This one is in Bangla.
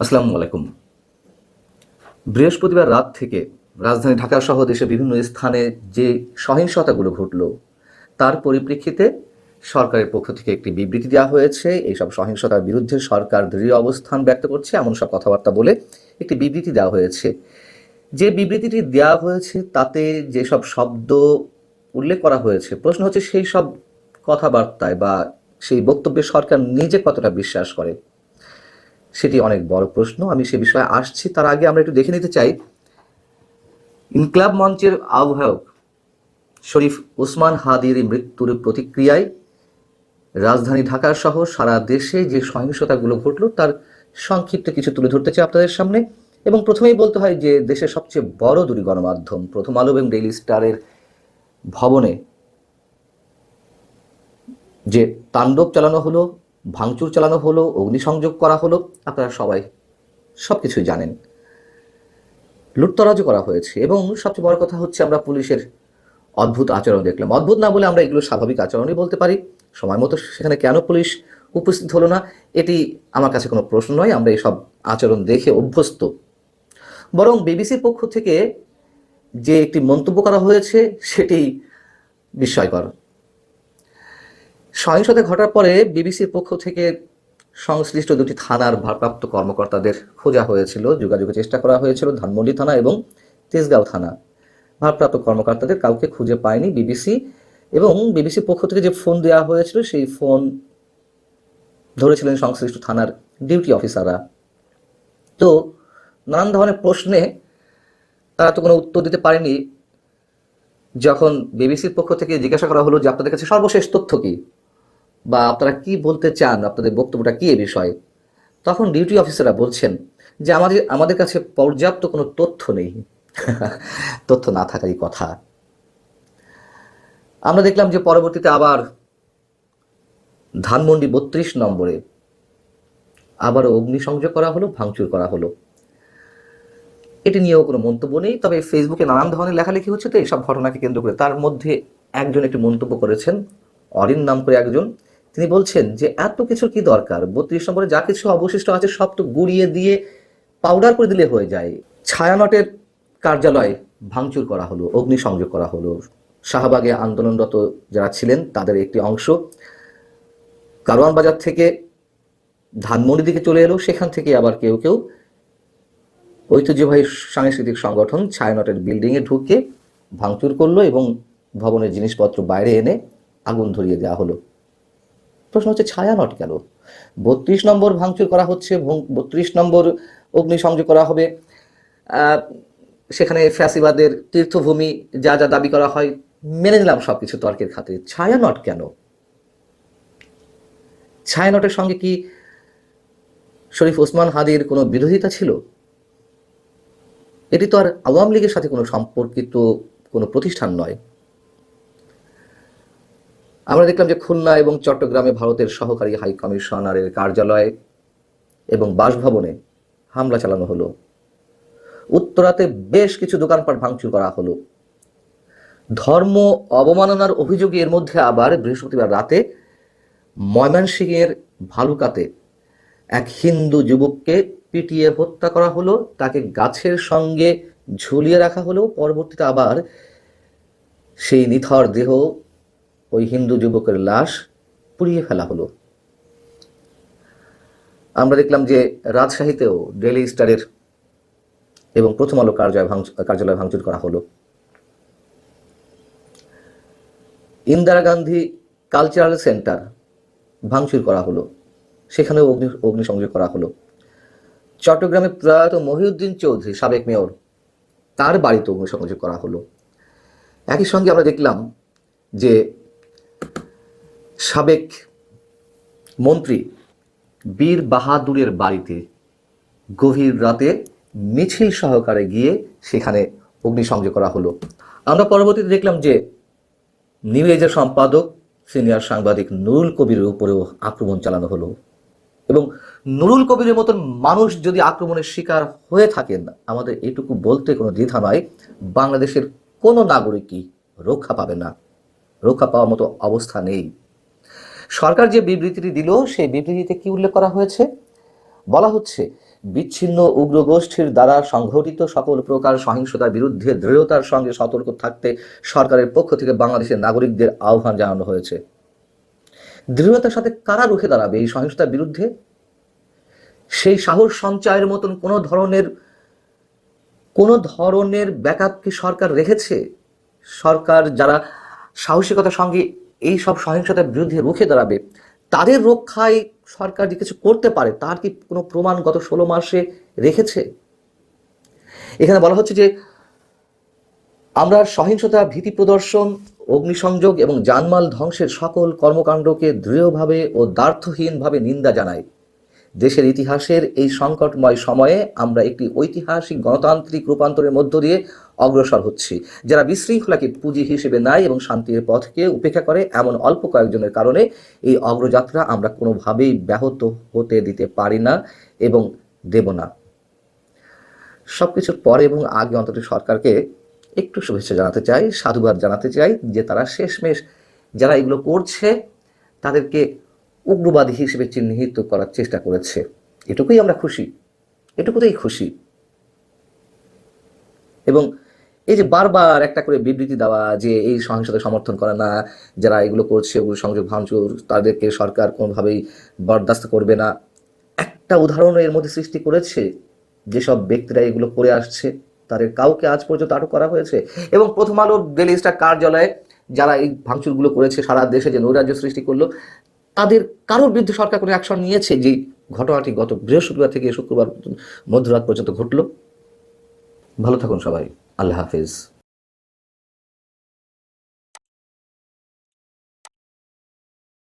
আসসালামু আলাইকুম। বৃহস্পতিবার রাত থেকে রাজধানী ঢাকা সহ দেশের বিভিন্ন স্থানে যে সহিংসতাগুলো ঘটল, তার পরিপ্রেক্ষিতে সরকারের পক্ষ থেকে একটি বিবৃতি দেওয়া হয়েছে। এইসব সহিংসতার বিরুদ্ধে সরকার দৃঢ় অবস্থান ব্যক্ত করছে। এমন সব কথাবার্তা বলে একটি বিবৃতি দেওয়া হয়েছে। যে বিবৃতিটি দেওয়া হয়েছে, তাতে যেসব শব্দ উল্লেখ করা হয়েছে, প্রশ্ন হচ্ছে সেই সব কথাবার্তায় বা সেই বক্তব্যে সরকার নিজে কতটা বিশ্বাস করে? সেটি অনেক বড় প্রশ্ন। আমি সে বিষয়ে আসছি। তার আগে আমরা একটু দেখে নিতে চাই। ইনকলাব মঞ্চের আহ্বায়ক শরীফ ওসমান হাদির মৃত্যুর প্রতিক্রিয়ায় রাজধানী ঢাকা সহ সারা দেশে যে সহিংসতাগুলো ঘটল, তার সংক্ষিপ্ত কিছু তুলে ধরতে চাই আপনাদের সামনে। এবং প্রথমেই বলতে হয় যে দেশের সবচেয়ে বড় দুটি গণমাধ্যম প্রথম আলো এবং ডেইলি স্টারের ভবনে যে তাণ্ডব চালানো হলো, ভাঙচুর চালানো হলো, অগ্নিসংযোগ করা হলো, আপনারা সবাই সব কিছুই জানেন। লুটতরাজও করা হয়েছে এবং সবচেয়ে বড় কথা হচ্ছে আমরা পুলিশের অদ্ভুত আচরণ দেখলাম। অদ্ভুত না বলে আমরা এগুলো স্বাভাবিক আচরণই বলতে পারি। সময় মতো সেখানে কেন পুলিশ উপস্থিত হলো না, এটি আমার কাছে কোনো প্রশ্ন নয়। আমরা এইসব আচরণ দেখে অভ্যস্ত। বরং বিবিসির পক্ষ থেকে যে একটি মন্তব্য করা হয়েছে, সেটি বিস্ময়কর সহিংসতা ঘটার পরে বিবিসির পক্ষ থেকে সংশ্লিষ্ট দুটি থানার ভারপ্রাপ্ত কর্মকর্তাদের খোঁজা হয়েছিল, যোগাযোগের চেষ্টা করা হয়েছিল ধানমন্ডি থানা এবং তেজগাঁও থানা। ভারপ্রাপ্ত কর্মকর্তাদের কাউকে খুঁজে পায়নি বিবিসি এবং বিবিসির পক্ষ থেকে যে ফোন দেওয়া হয়েছিল, সেই ফোন ধরেছিলেন সংশ্লিষ্ট থানার ডিউটি অফিসাররা। তো নানান ধরনের প্রশ্নে তারা তো কোনো উত্তর দিতে পারেনি। যখন বিবিসির পক্ষ থেকে জিজ্ঞাসা করা হলো যে আপনাদের কাছে সর্বশেষ তথ্য কি? বা আপনারা কি বলতে চান, আপনাদের বক্তব্যটা কি এ বিষয়ে? তখন ডিউটি অফিসাররা বলছেন যে, আমাদের আমাদের কাছে পর্যাপ্ত কোনো তথ্য নেই। তথ্য না থাকারই কথা। আমরা দেখলাম যে, পরবর্তীতে আবার ধানমন্ডি বত্রিশ নম্বরে আবারও অগ্নিসংযোগ করা হলো, ভাঙচুর করা হলো। এটি নিয়েও কোনো মন্তব্য নেই, তবে ফেসবুকে নানান ধরনের লেখালেখি হচ্ছে, তো এইসব ঘটনাকে কেন্দ্র করে তার মধ্যে একজন একটি মন্তব্য করেছেন, অরিন নাম করে একজন। তিনি বলছেন যে এত কিছু কি দরকার? বত্রিশ নম্বরে যা কিছু অবশিষ্ট আছে সব তো গুড়িয়ে দিয়ে পাউডার করে দিলে হয়ে যায়। ছায়ানটের কার্যালয় ভাঙচুর করা হলো, অগ্নিসংযোগ করা হলো। শাহবাগে আন্দোলনরত যারা ছিলেন, তাদের একটি অংশ কারওয়ান বাজার থেকে ধানমন্ডি দিকে চলে এলো। সেখান থেকে আবার কেউ কেউ ঐতিহ্যবাহী সাংস্কৃতিক সংগঠন ছায়ানটের বিল্ডিংয়ে ঢুকে ভাঙচুর করল এবং ভবনের জিনিসপত্র বাইরে এনে আগুন ধরিয়ে দেওয়া হলো। প্রশ্ন হচ্ছে, ছায়া নট কেন? বত্রিশ নম্বর ভাঙচুর করা হচ্ছে বত্রিশ নম্বর অগ্নিসংযোগ করা হবে। সেখানে ফ্যাসিবাদের তীর্থভূমি, যা যা দাবি করা হয়, মেনে নিলাম সব সবকিছু তর্কের খাতিরে। ছায়ানট কেন? ছায়ানটের সঙ্গে কি শরীফ ওসমান হাদির কোনো বিরোধিতা ছিল? এটি তো আর আওয়ামী লীগের সাথে কোনো সম্পর্কিত কোনো প্রতিষ্ঠান নয়। আমরা দেখলাম যে খুলনা এবং চট্টগ্রামে ভারতের সহকারী হাই কমিশনারের কার্যালয় এবং বাসভবনে হামলা চালানো হলো। উত্তরাতে বেশ কিছু দোকানপাট ভাঙচুর করা হলো। ধর্ম অবমাননার অভিযোগে এর মধ্যে আবার বৃহস্পতিবার রাতে ময়মনসিংহের ভালুকাতে এক হিন্দু যুবককে পিটিয়ে হত্যা করা হলো। তাকে গাছের সঙ্গে ঝুলিয়ে রাখা হলো। পরবর্তীতে আবার সেই নিথর দেহ ওই হিন্দু যুবকের লাশ পুড়িয়ে ফেলা হলো। আমরা দেখলাম যে রাজশাহীতেও ডেলি স্টারের এবং প্রথম আলো কার্যালয় ভাঙ- কার্যালয় ভাঙচুর করা হলো। ইন্দিরা গান্ধী কালচারাল সেন্টার ভাঙচুর করা হলো। সেখানেও অগ্নি, অগ্নিসংযোগ করা হলো। চট্টগ্রামে প্রয়াত মহিউদ্দিন চৌধুরী, সাবেক মেয়র, তার বাড়িতে অগ্নিসংযোগ করা হলো। একই সঙ্গে আমরা দেখলাম যে সাবেক মন্ত্রী বীর বাহাদুরের বাড়িতে গভীর রাতে মিছিল সহকারে গিয়ে সেখানে অগ্নিসংযোগ করা হলো। আমরা পরবর্তীতে দেখলাম যে নিউ এজের সম্পাদক, সিনিয়র সাংবাদিক নুরুল কবিরের উপরেও আক্রমণ চালানো হলো এবং নুরুল কবিরের মতন মানুষ যদি আক্রমণের শিকার হয়ে থাকেন, আমাদের এটুকু বলতে কোনো দ্বিধা নয়, বাংলাদেশের কোনো নাগরিকই রক্ষা পাবে না। রক্ষা পাওয়ার মতো অবস্থা নেই। সরকার যে বিবৃতিটি দিল, সেই বিবৃতিতে কি উল্লেখ করা হয়েছে? বলা হচ্ছে, বিচ্ছিন্ন উগ্রগোষ্ঠীর দ্বারা সংঘটিত সকল প্রকার সহিংসতার বিরুদ্ধে দৃঢ়তার সঙ্গে সতর্ক থাকতে সরকারের পক্ষ থেকে বাংলাদেশের নাগরিকদের আহ্বান জানানো হয়েছে। দৃঢ়তার সাথে কারা রুখে দাঁড়াবে এই সহিংসতার বিরুদ্ধে? সেই সাহস সঞ্চয়ের মতন কোনো ধরনের কোনো ধরনের ব্যাকআপ কি সরকার রেখেছে? সরকার যারা সাহসিকতার সঙ্গে এই সব সহিংসতার বিরুদ্ধে রুখে দাঁড়াবে। তাদের রক্ষায় সরকার যে কিছু করতে পারে, তার কি কোনো প্রমাণ গত ষোলো মাসে রেখেছে? এখানে বলা হচ্ছে যে, আমরা সহিংসতা, ভীতি প্রদর্শন, অগ্নিসংযোগ এবং জানমাল ধ্বংসের সকল কর্মকাণ্ডকে দৃঢ়ভাবে ও দ্বার্থহীনভাবে নিন্দা জানাই। দেশের ইতিহাসের এই সংকটময় সময়ে আমরা একটি ঐতিহাসিক গণতান্ত্রিক রূপান্তরের মধ্য দিয়ে অগ্রসর হচ্ছি। যারা বিশৃঙ্খলাকে পুঁজি হিসেবে নেয় এবং শান্তির পথকে উপেক্ষা করে এমন অল্প কয়েকজনের কারণে এই অগ্রযাত্রা আমরা কোনোভাবেই ব্যাহত হতে দিতে পারি না এবং দেব না। সব কিছুর পরে এবং আগে অন্তত সরকারকে একটু শুভেচ্ছা জানাতে চাই, সাধুবাদ জানাতে চাই যে তারা শেষমেশ যারা এগুলো করছে তাদেরকে উগ্রবাদী হিসেবে চিহ্নিত করার চেষ্টা করেছে। এটুকুই আমরা খুশি। এটুকুতেই খুশি। এবং এই যে বারবার একটা করে বিবৃতি দেওয়া যে এই সহিংসতা সমর্থন করে না, যারা এগুলো করছে, ওগুলো সংযোগ ভাঙচুর, তাদেরকে সরকার কোনোভাবেই বরদাস্ত করবে না। একটা উদাহরণ এর মধ্যে সৃষ্টি করেছে যেসব ব্যক্তিরা এগুলো করে আসছে, তাদের কাউকে আজ পর্যন্ত আটক করা হয়েছে। এবং প্রথম আলো ডেলি স্টার কার্যালয়ে যারা এই ভাঙচুরগুলো করেছে, সারা দেশে যে নৈরাজ্য সৃষ্টি করল তাদের কারোর বিরুদ্ধে সরকার কোনো অ্যাকশন নিয়েছে? যে ঘটনাটি গত বৃহস্পতিবার থেকে শুক্রবার মধ্যরাত পর্যন্ত ঘটল। ভালো থাকুন সবাই। আল্লাহ হাফিজ।